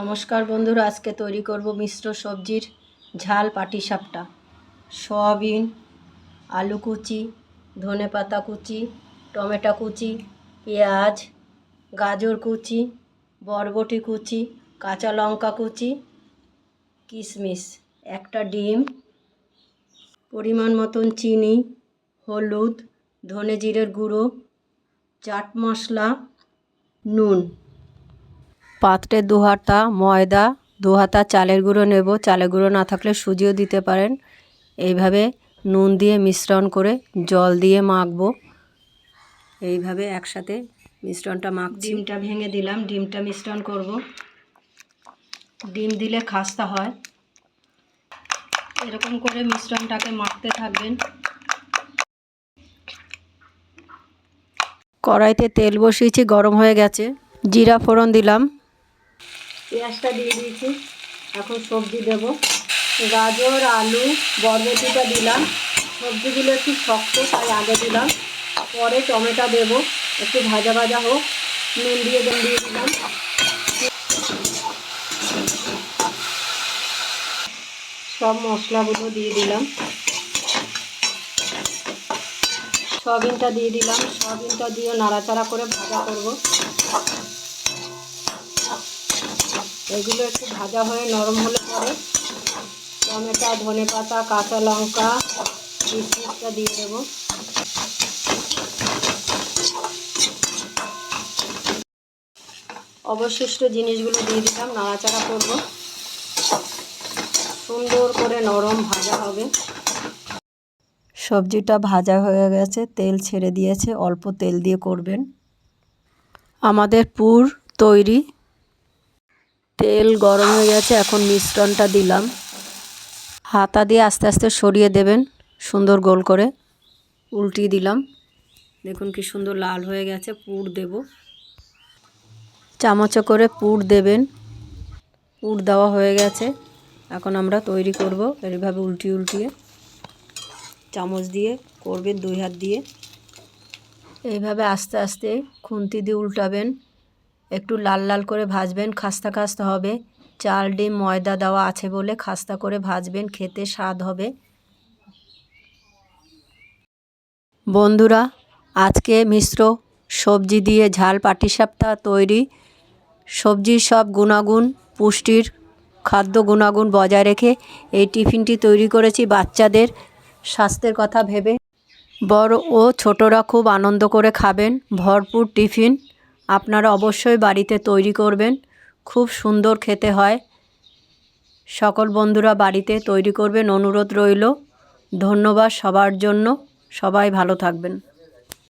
নমস্কার বন্ধুরা, আজকে তৈরি করব মিশ্র সবজির ঝাল পাটিসাপটা। সয়াবিন, আলু কুচি, ধনে পাতা কুচি, টমেটো কুচি, পেঁয়াজ, গাজর কুচি, বরবটি কুচি, কাঁচা লঙ্কা কুচি কিশমিশ একটা ডিম, পরিমাণ মতন চিনি, হলুদ, ধনে জিরের গুঁড়ো, চাট মশলা, নুন। পাত্রে দু হাতা ময়দা দু হাতা চালের গুঁড়ো নেব। চালের গুঁড়ো না থাকলে সুজিও দিতে পারেন। এইভাবে নুন দিয়ে মিশ্রণ করে জল দিয়ে মাখবো। এইভাবে একসাথে মিশ্রণটা মাখ ডিমটা ভেঙে দিলাম। ডিমটা মিশ্রণ করব। ডিম দিলে খাস্তা হয়। এরকম করে মিশ্রণটাকে মাখতে থাকবেন। কড়াইতে তেল বসিয়েছি গরম হয়ে গেছে। জিরা ফোড়ন দিলাম। পেঁয়াজটা দিয়ে দিয়েছি। এখন সবজি দেব। গাজর, আলু, বরবটিটা দিলাম। সবজিগুলো একটু শক্ত, তাই আগে দিলাম। পরে টমেটো দেব। একটু ভাজা ভাজা হোক। নুন দিয়ে দেন দিয়ে দিলাম। সব মশলাগুলো দিয়ে দিলাম। সয়াবিনটা দিয়ে দিলাম। সয়াবিনটা দিয়ে নাড়াচাড়া করে ভাজা করব। এগুলো একটু ভাজা হয়ে নরম হলে পরে টমেটো, ধনে পাতা, কাঁচা লঙ্কা কিশমিশটা দিয়ে দেবো। অবশিষ্ট জিনিসগুলো দিয়ে দিলাম, নাড়াচাড়া করব। সুন্দর করে নরম ভাজা হবে। সবজিটা ভাজা হয়ে গেছে, তেল ছেড়ে দিয়েছে, অল্প তেল দিয়ে করবেন। আমাদের পুর তৈরি। তেল গরম হয়ে গেছে, এখন মিশ্রণটা দিলাম। হাতা দিয়ে আস্তে আস্তে সরিয়ে দেবেন, সুন্দর গোল করে। উল্টিয়ে দিলাম। দেখুন কি সুন্দর লাল হয়ে গেছে, পুর দেব। চামচে করে পুর দেবেন। পুর দেওয়া হয়ে গেছে। এখন আমরা তৈরি করব এইভাবে উল্টিয়ে উল্টিয়ে। চামচ দিয়ে করবেন, দুই হাত দিয়ে। এইভাবে আস্তে আস্তে খুন্তি দিয়ে উল্টাবেন। একটু লাল লাল করে ভাজবেন, খাস্তা খাস্তা হবে। চাল, ডিম, ময়দা দেওয়া আছে বলে খাস্তা করে ভাজবেন, খেতে স্বাদ হবে। বন্ধুরা, আজকে মিশ্র সবজি দিয়ে ঝাল পাটিসাপটা তৈরি। সবজির সব গুণাগুণ, পুষ্টির খাদ্য গুণাগুণ বজায় রেখে এই টিফিনটি তৈরি করেছি বাচ্চাদের স্বাস্থ্যের কথা ভেবে। বড় ও ছোটরা খুব আনন্দ করে খাবেন, ভরপুর টিফিন। আপনারা অবশ্যই বাড়িতে তৈরি করবেন। খুব সুন্দর খেতে হয়। সকল বন্ধুরা বাড়িতে তৈরি করবেন। অনুরোধ রইল। ধন্যবাদ সবার জন্য। সবাই ভালো থাকবেন।